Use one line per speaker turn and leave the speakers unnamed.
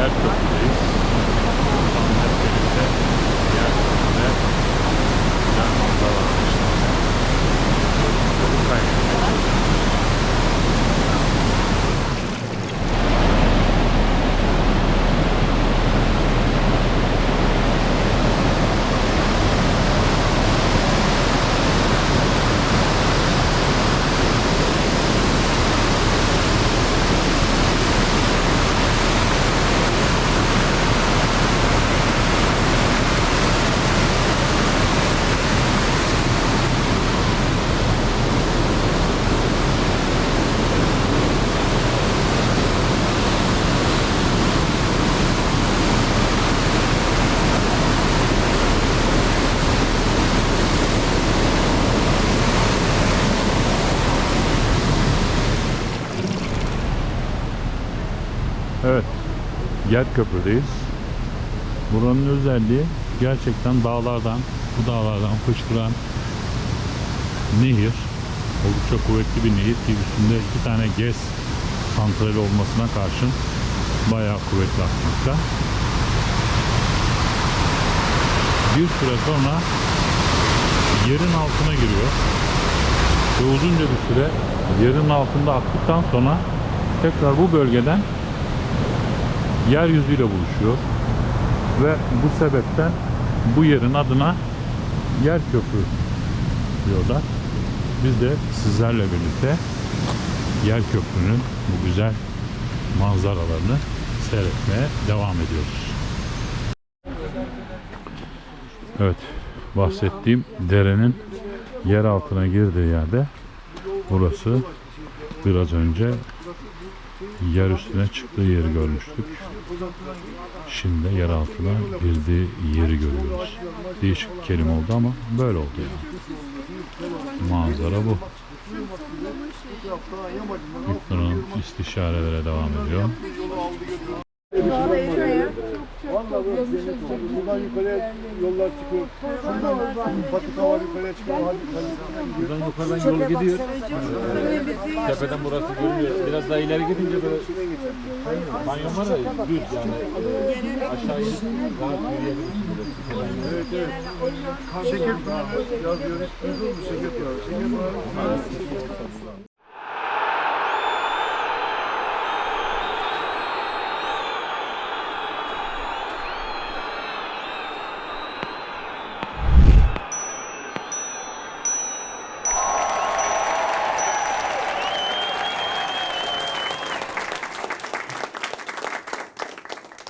yet. Evet. Yer köprüdeyiz. Buranın özelliği gerçekten dağlardan, bu dağlardan fışkıran nehir. Oldukça kuvvetli bir nehir ki üstünde iki tane GES santrali olmasına karşın bayağı kuvvetli akmakta. Bir süre sonra yerin altına giriyor. Ve uzunca bir süre yerin altında aktıktan sonra tekrar bu bölgeden yeryüzüyle buluşuyor. Ve bu sebepten bu yerin adına yer köprü diyorlar. Biz de sizlerle birlikte yer köprünün bu güzel manzaralarını seyretmeye devam ediyoruz. Evet, bahsettiğim derenin yer altına girdiği yerde burası biraz önce yer üstüne çıktığı yeri görmüştük. Şimdi yer altına girdiği yeri görüyoruz. Değişik kelime oldu ama böyle oldu yani. Manzara bu. İknur'un istişarelere devam ediyor.
Buradan yukarıya yollar çıkıyor. Şuradan Batı Kava yukarıya çıkıyor.
Buradan yukarıdan yol gidiyor. Tepeden burası görünüyor. Biraz daha ileri gidince böyle banyo var ya düz yani. Aşağı inip rahat yürüyebilirsin.
Evet evet. Şeker Pınarı yazıyor. Hiç duydun mu Şeker Pınarı? Şeker Pınarı.